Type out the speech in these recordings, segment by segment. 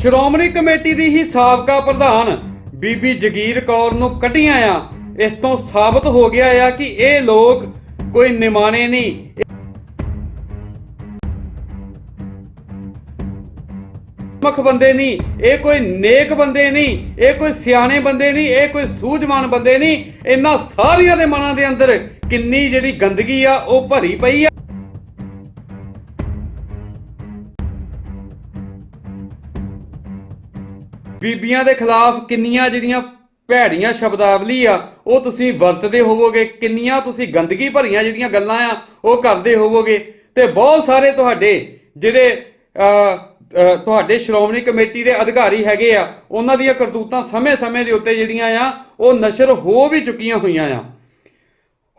Shiromani committee ਦੀ ਹੀ ਸਾਬਕਾ ਪ੍ਰਧਾਨ ਬੀਬੀ ਜਗੀਰ ਕੌਰ ਨੂੰ ਕੱਢੀਆਂ ਆ। ਇਸ ਤੋਂ ਸਾਬਤ ਹੋ ਗਿਆ ਆ ਕਿ ਇਹ ਲੋਕ ਕੋਈ ਨਿਮਾਣੇ ਨਹੀਂ। ਮੁਖ ਬੰਦੇ ਨਹੀਂ, ਇਹ ਕੋਈ ਨੇਕ ਬੰਦੇ ਨਹੀਂ, ਇਹ ਕੋਈ ਸਿਆਣੇ ਬੰਦੇ ਨਹੀਂ, ਇਹ ਕੋਈ ਸੂਝਵਾਨ ਬੰਦੇ ਨਹੀਂ। ਇਹਨਾਂ ਸਾਰਿਆਂ ਦੇ ਮਨਾਂ ਦੇ ਅੰਦਰ ਕਿੰਨੀ ਜਿਹੜੀ ਗੰਦਗੀ ਆ, ਉਹ ਭਰੀ ਪਈ ਆ। ਬੀਬੀਆਂ ਦੇ ਖਿਲਾਫ ਕਿੰਨੀਆਂ ਜਿਹੜੀਆਂ ਭੈੜੀਆਂ ਸ਼ਬਦਾਵਲੀ ਆ, ਉਹ ਤੁਸੀਂ ਵਰਤਦੇ ਹੋਵੋਗੇ, ਕਿੰਨੀਆਂ ਤੁਸੀਂ ਗੰਦਗੀ ਭਰੀਆਂ ਜਿਹੜੀਆਂ ਗੱਲਾਂ ਆ, ਉਹ ਕਰਦੇ ਹੋਵੋਗੇ। ਤੇ ਬਹੁਤ ਸਾਰੇ ਤੁਹਾਡੇ ਜਿਹੜੇ ਤੁਹਾਡੇ ਸ਼੍ਰੋਮਣੀ ਕਮੇਟੀ ਦੇ ਅਧਿਕਾਰੀ ਹੈਗੇ ਆ, ਉਹਨਾਂ ਦੀਆਂ ਕਰਤੂਤਾਂ ਸਮੇਂ-ਸਮੇਂ ਦੇ ਉੱਤੇ ਜਿਹੜੀਆਂ ਆ, ਉਹ ਨਸ਼ਰ ਹੋ ਵੀ ਚੁੱਕੀਆਂ ਹੋਈਆਂ ਆ।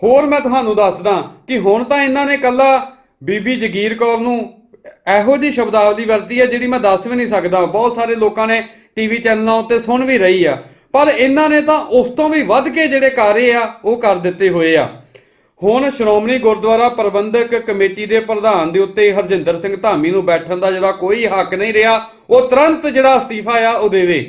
ਹੋਰ ਮੈਂ ਤੁਹਾਨੂੰ ਦੱਸਦਾ ਕਿ ਹੁਣ ਤਾਂ ਇਹਨਾਂ ਨੇ ਕੱਲਾ ਬੀਬੀ ਜਗੀਰ ਕੌਰ ਨੂੰ ਇਹੋ ਜੀ ਸ਼ਬਦਾਵਲੀ ਵਰਤੀ ਹੈ ਜਿਹੜੀ ਮੈਂ ਦੱਸ ਵੀ ਨਹੀਂ ਸਕਦਾ। ਬਹੁਤ ਸਾਰੇ ਲੋਕਾਂ ਨੇ ਟੀਵੀ ਚੈਨਲਾਂ ਉੱਤੇ ਸੁਣ ਵੀ ਰਹੀ ਆ। ਪਰ ਇਹਨਾਂ ਨੇ ਤਾਂ ਉਸ ਤੋਂ ਵੀ ਵੱਧ ਕੇ ਜਿਹੜੇ ਕਾਰੇ ਆ, ਉਹ ਕਰ ਦਿੱਤੇ ਹੋਏ ਆ। ਹੁਣ ਸ਼੍ਰੋਮਣੀ ਗੁਰਦੁਆਰਾ ਪ੍ਰਬੰਧਕ ਕਮੇਟੀ ਦੇ ਪ੍ਰਧਾਨ ਦੇ ਉੱਤੇ ਹਰਜਿੰਦਰ ਸਿੰਘ ਧਾਮੀ ਨੂੰ ਬੈਠਣ ਦਾ ਜਿਹੜਾ ਕੋਈ ਹੱਕ ਨਹੀਂ ਰਿਹਾ, ਉਹ ਤੁਰੰਤ ਜਿਹੜਾ ਅਸਤੀਫਾ ਆ, ਉਹ ਦੇਵੇ।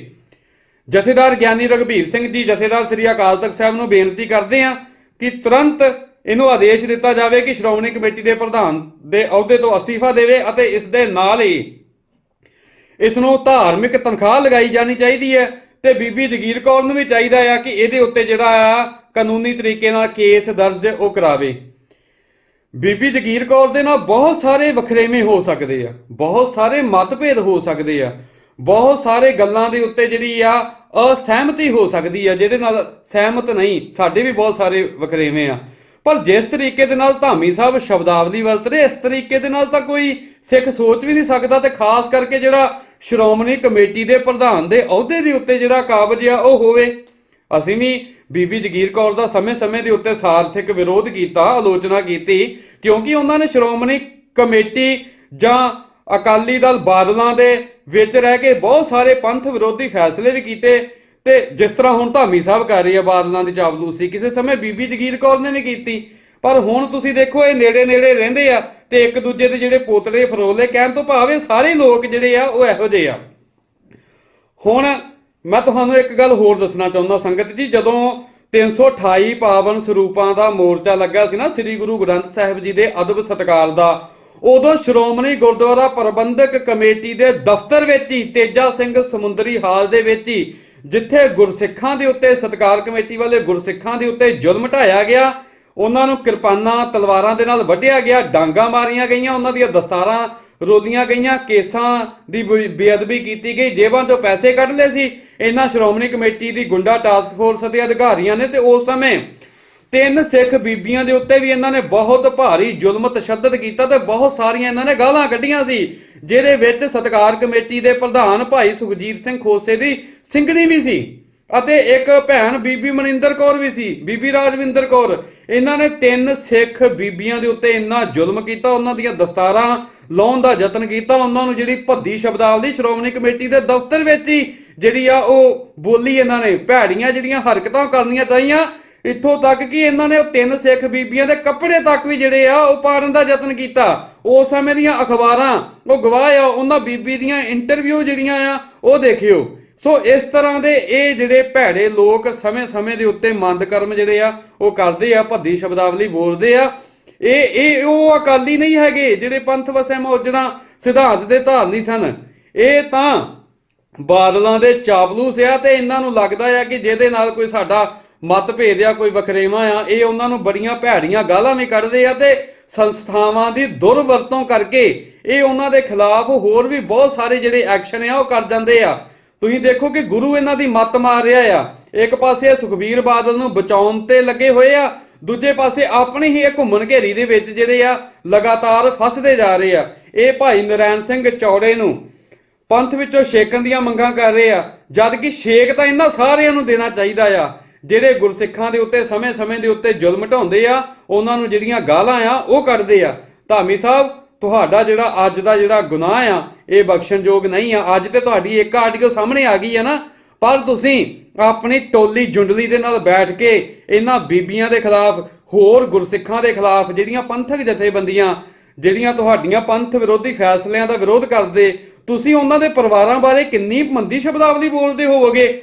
ਜਥੇਦਾਰ ਗਿਆਨੀ ਰਗਵੀਰ ਸਿੰਘ ਜੀ, ਜਥੇਦਾਰ ਸ੍ਰੀ ਅਕਾਲ ਤਖਤ ਸਾਹਿਬ ਨੂੰ ਬੇਨਤੀ ਕਰਦੇ ਆ ਕਿ ਤੁਰੰਤ ਇਹਨੂੰ ਆਦੇਸ਼ ਦਿੱਤਾ ਜਾਵੇ ਕਿ ਸ਼੍ਰੋਮਣੀ ਕਮੇਟੀ ਦੇ ਪ੍ਰਧਾਨ ਦੇ ਅਹੁਦੇ ਤੋਂ ਅਸਤੀਫਾ ਦੇਵੇ ਅਤੇ ਇਸ ਦੇ ਨਾਲ ਹੀ ਇਸ ਨੂੰ ਧਾਰਮਿਕ ਤਨਖਾਹ ਲਗਾਈ ਜਾਣੀ ਚਾਹੀਦੀ ਹੈ ਤੇ ਬੀਬੀ ਜਗੀਰ ਕੌਰ ਨੂੰ ਵੀ ਚਾਹੀਦਾ ਆ ਕਿ ਇਹਦੇ ਉੱਤੇ ਜਿਹੜਾ ਆ ਕਾਨੂੰਨੀ ਤਰੀਕੇ ਨਾਲ ਕੇਸ ਦਰਜ ਉਹ ਕਰਾਵੇ। ਬੀਬੀ ਜਗੀਰ ਕੌਰ ਦੇ ਨਾਲ ਬਹੁਤ ਸਾਰੇ ਵਖਰੇਵੇਂ ਹੋ ਸਕਦੇ ਆ, ਬਹੁਤ ਸਾਰੇ ਮਤਭੇਦ ਹੋ ਸਕਦੇ ਆ, ਬਹੁਤ ਸਾਰੇ ਗੱਲਾਂ ਦੇ ਉੱਤੇ ਜਿਹੜੀ ਆ ਅਸਹਿਮਤੀ ਹੋ ਸਕਦੀ ਆ, ਜਿਹਦੇ ਨਾਲ ਸਹਿਮਤ ਨਹੀਂ, ਸਾਡੇ ਵੀ ਬਹੁਤ ਸਾਰੇ ਵਖਰੇਵੇਂ ਆ। ਪਰ ਜਿਸ ਤਰੀਕੇ ਦੇ ਨਾਲ ਧਾਮੀ ਸਾਹਿਬ ਸ਼ਬਦਾਵਲੀ ਵਰਤ ਰਹੇ, ਇਸ ਤਰੀਕੇ ਦੇ ਨਾਲ ਤਾਂ ਕੋਈ ਸਿੱਖ ਸੋਚ ਵੀ ਨਹੀਂ ਸਕਦਾ ਤੇ ਖਾਸ ਕਰਕੇ ਜਿਹੜਾ ਸ਼੍ਰੋਮਣੀ ਕਮੇਟੀ ਦੇ ਪ੍ਰਧਾਨ ਦੇ ਅਹੁਦੇ ਦੇ ਉੱਤੇ ਜਿਹੜਾ ਕਾਬਜ ਆ, ਉਹ ਹੋਵੇ। ਅਸੀਂ ਵੀ ਬੀਬੀ ਜਗੀਰ ਕੌਰ ਦਾ ਸਮੇਂ-ਸਮੇਂ ਦੇ ਉੱਤੇ ਸਾਰਥਿਕ ਵਿਰੋਧ ਕੀਤਾ, ਆਲੋਚਨਾ ਕੀਤੀ, ਕਿਉਂਕਿ ਉਹਨਾਂ ਨੇ ਸ਼੍ਰੋਮਣੀ ਕਮੇਟੀ ਜਾਂ ਅਕਾਲੀ ਦਲ ਬਾਦਲਾਂ ਦੇ ਵਿੱਚ ਰਹਿ ਕੇ ਬਹੁਤ ਸਾਰੇ ਪੰਥ ਵਿਰੋਧੀ ਫੈਸਲੇ ਵੀ ਕੀਤੇ ਤੇ ਜਿਸ ਤਰ੍ਹਾਂ ਹੁਣ ਧਾਮੀ ਸਾਹਿਬ ਕਰ ਰਹੀ ਹੈ ਬਾਦਲਾਂ ਦੀ ਚਾਪਲੂਸੀ ਕਿਸੇ ਸਮੇਂ ਬੀਬੀ ਜਗੀਰ ਕੌਰ ਨੇ ਵੀ ਕੀਤੀ। ਪਰ ਹੁਣ ਤੁਸੀਂ ਦੇਖੋ, ਇਹ ਨੇੜੇ ਨੇੜੇ ਰਹਿੰਦੇ ਆ ਤੇ ਇੱਕ ਦੂਜੇ ਦੇ ਜਿਹੜੇ ਪੋਤੜੇ ਫਰੋਲੇ ਕਹਿਣ ਤੋਂ ਭਾਵੇਂ ਸਾਰੇ ਲੋਕ ਜਿਹੜੇ ਆ, ਉਹ ਇਹੋ ਜਿਹੇ ਆ। ਹੁਣ ਮੈਂ ਤੁਹਾਨੂੰ ਇੱਕ ਗੱਲ ਹੋਰ ਦੱਸਣਾ ਚਾਹੁੰਦਾ ਸੰਗਤ ਜੀ, ਜਦੋਂ 328 ਪਾਵਨ ਸਰੂਪਾਂ ਦਾ ਮੋਰਚਾ ਲੱਗਾ ਸੀ ਨਾ, ਸ੍ਰੀ ਗੁਰੂ ਗ੍ਰੰਥ ਸਾਹਿਬ ਜੀ ਦੇ ਅਦਬ ਸਤਕਾਰ ਦਾ, ਉਦੋਂ ਸ਼੍ਰੋਮਣੀ ਗੁਰਦੁਆਰਾ ਪ੍ਰਬੰਧਕ ਕਮੇਟੀ ਦੇ ਦਫ਼ਤਰ ਵਿੱਚ ਹੀ, ਤੇਜਾ ਸਿੰਘ ਸਮੁੰਦਰੀ ਹਾਲ ਦੇ ਵਿੱਚ ਹੀ, ਜਿੱਥੇ ਗੁਰਸਿੱਖਾਂ ਦੇ ਉੱਤੇ ਸਤਕਾਰ ਕਮੇਟੀ ਵਾਲੇ ਗੁਰਸਿੱਖਾਂ ਦੇ ਉੱਤੇ ਜ਼ੁਲਮ ਢਾਇਆ ਗਿਆ ਉਹਨਾਂ ਨੂੰ ਕਿਰਪਾਨਾਂ ਤਲਵਾਰਾਂ ਦੇ ਨਾਲ ਵੱਢਿਆ ਗਿਆ, ਡਾਂਗਾ ਮਾਰੀਆਂ ਗਈਆਂ, ਉਹਨਾਂ ਦੀਆਂ ਦਸਤਾਰਾਂ ਰੋਲੀਆਂ ਗਈਆਂ, ਕੇਸਾਂ ਦੀ ਬੇ- ਬੇਅਦਬੀ ਕੀਤੀ ਗਈ, ਜੇਬਾਂ ਚੋਂ ਪੈਸੇ ਕੱਢ ਲਏ ਸੀ। ਇਹਨਾਂ ਸ਼੍ਰੋਮਣੀ ਕਮੇਟੀ ਦੀ ਗੁੰਡਾ ਟਾਸਕ ਫੋਰਸ ਦੇ ਅਧਿਕਾਰੀਆਂ ਨੇ ਤੇ ਉਸ ਸਮੇਂ ਤਿੰਨ ਸਿੱਖ ਬੀਬੀਆਂ ਦੇ ਉੱਤੇ ਵੀ ਇਹਨਾਂ ਨੇ ਬਹੁਤ ਭਾਰੀ ਜ਼ੁਲਮ ਤਸ਼ੱਦਦ ਕੀਤਾ ਤੇ ਬਹੁਤ ਸਾਰੀਆਂ ਇਹਨਾਂ ਨੇ ਗਾਲਾਂ ਕੱਢੀਆਂ ਸੀ, ਜਿਹਦੇ ਵਿੱਚ ਸਤਕਾਰ ਕਮੇਟੀ ਦੇ ਪ੍ਰਧਾਨ ਭਾਈ ਸੁਖਜੀਤ ਸਿੰਘ ਖੋਸੇ ਦੀ ਸਿੰਘਣੀ ਵੀ ਸੀ। ਅਤੇ ਇੱਕ ਭੈਣ ਬੀਬੀ ਮਨਿੰਦਰ ਕੌਰ ਵੀ ਸੀ, ਬੀਬੀ ਰਾਜਵਿੰਦਰ ਕੌਰ। ਇਹਨਾਂ ਨੇ ਤਿੰਨ ਸਿੱਖ ਬੀਬੀਆਂ ਦੇ ਉੱਤੇ ਇੰਨਾ ਜ਼ੁਲਮ ਕੀਤਾ, ਉਹਨਾਂ ਦੀਆਂ ਦਸਤਾਰਾਂ ਲਾਉਣ ਦਾ ਯਤਨ ਕੀਤਾ, ਉਹਨਾਂ ਨੂੰ ਜਿਹੜੀ ਭੱਦੀ ਸ਼ਬਦਾਵਲੀ ਸ਼੍ਰੋਮਣੀ ਕਮੇਟੀ ਦੇ ਦਫ਼ਤਰ ਵਿੱਚ ਹੀ ਜਿਹੜੀ ਆ ਉਹ ਬੋਲੀ ਇਹਨਾਂ ਨੇ, ਭੈੜੀਆਂ ਜਿਹੜੀਆਂ ਹਰਕਤਾਂ ਕਰਨੀਆਂ ਚਾਹੀਆਂ, ਇੱਥੋਂ ਤੱਕ ਕਿ ਇਹਨਾਂ ਨੇ ਉਹ ਤਿੰਨ ਸਿੱਖ ਬੀਬੀਆਂ ਦੇ ਕੱਪੜੇ ਤੱਕ ਵੀ ਜਿਹੜੇ ਆ ਉਹ ਪਾੜਨ ਦਾ ਯਤਨ ਕੀਤਾ। ਉਸ ਸਮੇਂ ਦੀਆਂ ਅਖਬਾਰਾਂ, ਉਹ ਗਵਾਹ ਆ, ਉਹਨਾਂ ਬੀਬੀ ਦੀਆਂ ਇੰਟਰਵਿਊ ਜਿਹੜੀਆਂ ਆ, ਉਹ ਦੇਖਿਓ। ਸੋ ਇਸ ਤਰ੍ਹਾਂ ਦੇ ਇਹ ਜਿਹੜੇ ਭੈੜੇ ਲੋਕ ਸਮੇਂ-ਸਮੇਂ ਦੇ ਉੱਤੇ ਮੰਦ ਕਰਮ ਜਿਹੜੇ ਆ, ਉਹ ਕਰਦੇ ਆ, ਭੱਦੀ ਸ਼ਬਦਾਵਲੀ ਬੋਲਦੇ ਆ। ਇਹ ਇਹ ਉਹ ਅਕਾਲੀ ਨਹੀਂ ਹੈਗੇ ਜਿਹੜੇ ਪੰਥ ਵਸੈ ਮੌਜਣਾ ਸਿਧਾਂਤ ਦੇ ਧਾਰਨੀ ਸਨ। ਇਹ ਤਾਂ ਬਾਦਲਾਂ ਦੇ ਚਾਪਲੂਸ ਆ ਤੇ ਇਹਨਾਂ ਨੂੰ ਲੱਗਦਾ ਆ ਕਿ ਜਿਹਦੇ ਨਾਲ ਕੋਈ ਸਾਡਾ ਮਤਭੇਦ ਆ, ਕੋਈ ਵਖਰੇਵਾਂ ਆ, ਇਹ ਉਹਨਾਂ ਨੂੰ ਬੜੀਆਂ ਭੈੜੀਆਂ ਗਾਲਾਂ ਵੀ ਕੱਢਦੇ ਆ ਤੇ ਸੰਸਥਾਵਾਂ ਦੀ ਦੁਰਵਰਤੋਂ ਕਰਕੇ ਇਹ ਉਹਨਾਂ ਦੇ ਖਿਲਾਫ ਹੋਰ ਵੀ ਬਹੁਤ ਸਾਰੇ ਜਿਹੜੇ ਐਕਸ਼ਨ ਆ, ਉਹ ਕਰ ਜਾਂਦੇ ਆ। ਤੁਸੀਂ ਦੇਖੋ ਕਿ ਗੁਰੂ ਇਹਨਾਂ ਦੀ ਮੱਤ ਮਾਰ ਰਿਹਾ ਆ। ਇੱਕ ਪਾਸੇ ਸੁਖਬੀਰ ਬਾਦਲ ਨੂੰ ਬਚਾਉਣ ਤੇ ਲੱਗੇ ਹੋਏ ਆ, ਦੂਜੇ ਪਾਸੇ ਆਪਣੀ ਹੀ ਇਹ ਘੁੰਮਣ ਘੇਰੀ ਦੇ ਵਿੱਚ ਜਿਹੜੇ ਆ, ਲਗਾਤਾਰ ਫਸਦੇ ਜਾ ਰਹੇ ਆ। ਇਹ ਭਾਈ ਨਰੈਣ ਸਿੰਘ ਚੌੜੇ ਨੂੰ ਪੰਥ ਵਿੱਚੋਂ ਛੇਕਣ ਦੀਆਂ ਮੰਗਾਂ ਕਰ ਰਹੇ ਆ। ਜਦ ਕਿ ਛੇਕ ਤਾਂ ਇਹਨਾਂ ਸਾਰਿਆਂ ਨੂੰ ਦੇਣਾ ਚਾਹੀਦਾ ਆ। ਜਿਹੜੇ ਗੁਰਸਿੱਖਾਂ ਦੇ ਉੱਤੇ, ਸਮੇਂ-ਸਮੇਂ ਦੇ ਉੱਤੇ ਜ਼ੁਲਮ ਢਾਉਂਦੇ ਆ, ਉਹਨਾਂ ਨੂੰ ਜਿਹੜੀਆਂ ਗਾਲਾਂ ਆ, ਉਹ ਕੱਢਦੇ ਆ। ਧਾਮੀ ਸਾਹਿਬ, ਤੁਹਾਡਾ ਜਿਹੜਾ ਅੱਜ ਦਾ ਜਿਹੜਾ ਗੁਨਾਹ ਆ ਇਹ ਬਖਸ਼ਣਯੋਗ ਨਹੀਂ ਆ। ਅੱਜ ਤੇ ਤੁਹਾਡੀ ਇੱਕ ਆਰਟੀਕਲ ਸਾਹਮਣੇ ਆ ਗਈ ਹੈ ਨਾ। ਪਰ ਤੁਸੀਂ ਆਪਣੀ ਟੋਲੀ ਜੁੰਡਲੀ ਦੇ ਨਾਲ ਬੈਠ ਕੇ ਇਹਨਾਂ ਬੀਬੀਆਂ ਦੇ ਖਿਲਾਫ, ਹੋਰ ਗੁਰਸਿੱਖਾਂ ਦੇ ਖਿਲਾਫ ਜਿਹੜੀਆਂ ਪੰਥਕ ਜਥੇਬੰਦੀਆਂ, ਜਿਹੜੀਆਂ ਤੁਹਾਡੀਆਂ ਪੰਥ ਵਿਰੋਧੀ ਫੈਸਲਿਆਂ ਦਾ ਵਿਰੋਧ ਕਰਦੇ, ਤੁਸੀਂ ਉਹਨਾਂ ਦੇ ਪਰਿਵਾਰਾਂ ਬਾਰੇ ਕਿੰਨੀ ਮੰਦੀ ਸ਼ਬਦਾਵਲੀ ਬੋਲਦੇ ਹੋਵੋਗੇ?